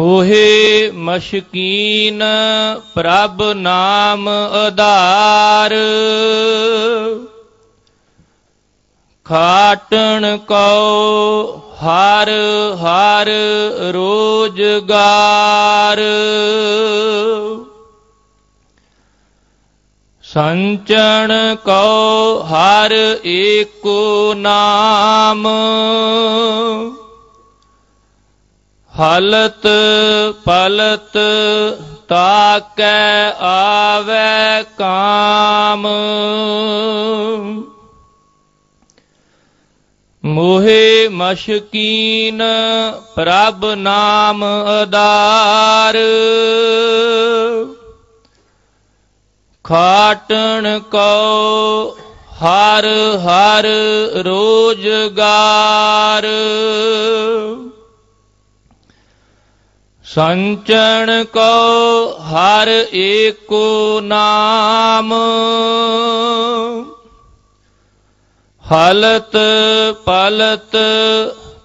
ਮੋਹੇ ਮਸ਼ਕੀਨ ਪ੍ਰਭ ਨਾਮ ਆਧਾਰ ਖਾਟਣ ਕੋ ਹਰ ਹਰ ਰੋਜਗਾਰ। ਸੰਚਣ ਕੋ ਹਰ ਏਕੋ ਨਾਮ। ਫਲਤ ਪਲਤ ਤਾਕੈ ਆਵੈ ਕਾਮ। ਮੋਹੇ ਮਸ਼ਕੀਨ ਪ੍ਰਭ ਨਾਮ ਆਧਾਰ ਖਾਟਣ ਕੋ ਹਰ ਹਰ ਰੋਜਗਾਰ। ਸੰਚਣ ਕੋ ਹਰ ਏਕੋ ਨਾਮ। ਹਲਤ ਪਲਤ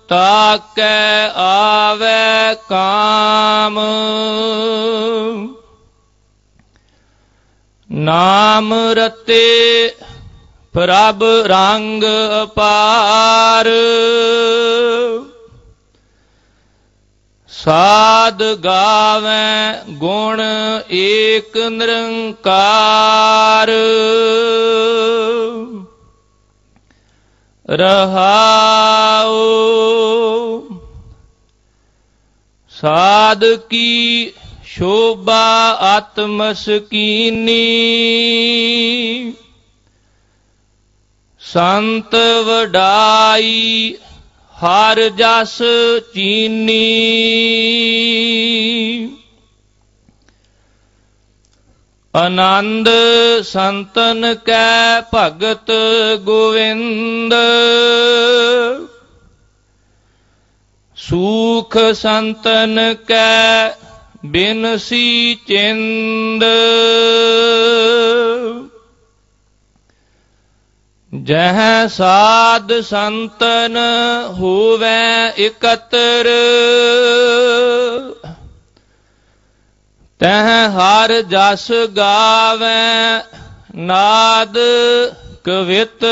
ਤਾਕੈ ਆਵੈ ਕਾਮ। ਨਾਮ ਰਤੇ ਪ੍ਰਭ ਰੰਗ ਅਪਾਰ। ਸਾਧ ਗਾਵੈ ਗੁਣ ਏਕ ਨਿਰੰਕਾਰ। ਰਹਾਉ ਸਾਧ ਕੀ ਸ਼ੋਭਾ ਆਤਮਸਕੀਨੀ ਸੰਤ ਵਡਾਈ ਹਰ ਜਸ ਚੀਨੀ। ਆਨੰਦ ਸੰਤਨ ਕੈ ਭਗਤ ਗੋਵਿੰਦ। ਸੂਖ ਸੰਤਨ ਕੈ ਬਿਨਸੀ ਚਿੰਦ। ਜਹ ਸਾਧ ਸੰਤਨ ਹੋਵੈ ਇਕਤਰ, ਤਹ ਹਰ ਜਸ ਗਾਵੈ ਨਾਦ ਕਵਿਤ।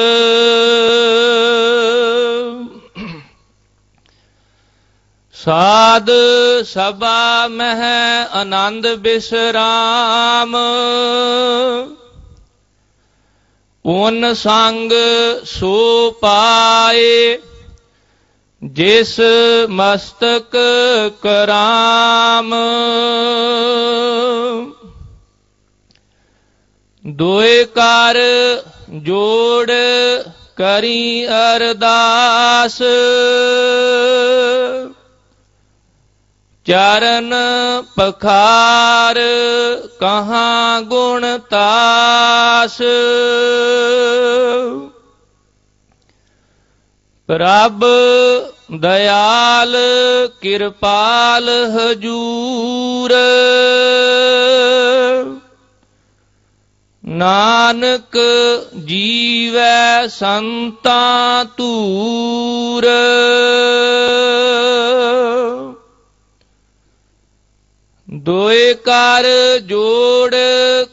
ਸਾਧ ਸਭਾ ਮਹਿ ਆਨੰਦ ਬਿਸਰਾਮ। ਓਨ ਸੰਗ ਸੋ ਪਾਏ ਜਿਸ ਮਸਤਕ ਕਰਾਮ। ਦੋਏ ਕਰ ਜੋੜ ਕਰੀ ਅਰਦਾਸ। ਚਰਨ ਪਖਾਰ ਕਹਾ ਗੁਣ ਤਾਸ? ਪ੍ਰਭ ਦਇਆਲ ਕਿਰਪਾਲ ਹਜੂਰ। ਨਾਨਕ ਜੀਵੈ ਸੰਤਾ ਤੂਰ ਦੋਏ ਕਰ ਜੋੜ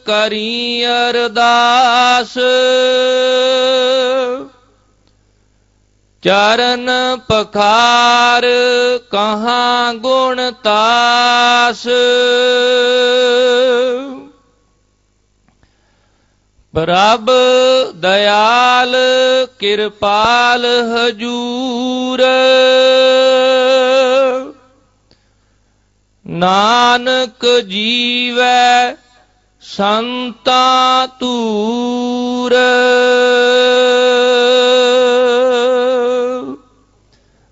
ਕਰੀ ਅਰਦਾਸ। ਚਰਨ ਪਖਾਰ ਕਹਾਂ ਗੁਣ ਤਾਸ। ਪ੍ਰਭ ਦਇਆਲ ਕਿਰਪਾਲ ਹਜੂਰ। ਨਾਨਕ ਜੀਵੈ ਸੰਤਾ ਤੂਰ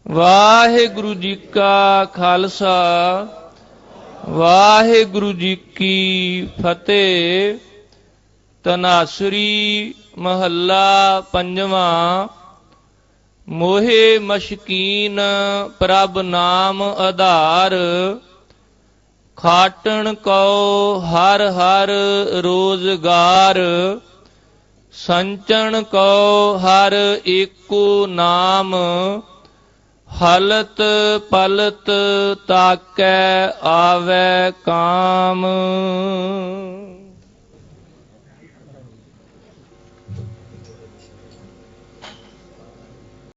ਵਾਹਿਗੁਰੂ ਜੀ ਕਾ ਖਾਲਸਾ, ਵਾਹਿਗੁਰੂ ਜੀ ਕੀ ਫਤਿਹ। ਤਨਾਸਰੀ ਮਹੱਲਾ ਪੰਜਵਾਂ, ਮੋਹੇ ਮਸ਼ਕੀਨ ਪ੍ਰਭ ਨਾਮ ਆਧਾਰ। ਖਾਟਣ ਕਉ ਹਰ ਹਰ ਰੋਜ਼ਗਾਰ, ਸੰਚਣ ਕਉ ਹਰ ਏਕੋ ਨਾਮ, ਹਲਤ ਪਲਤ ਤਾਕੈ ਆਵੈ ਕਾਮ।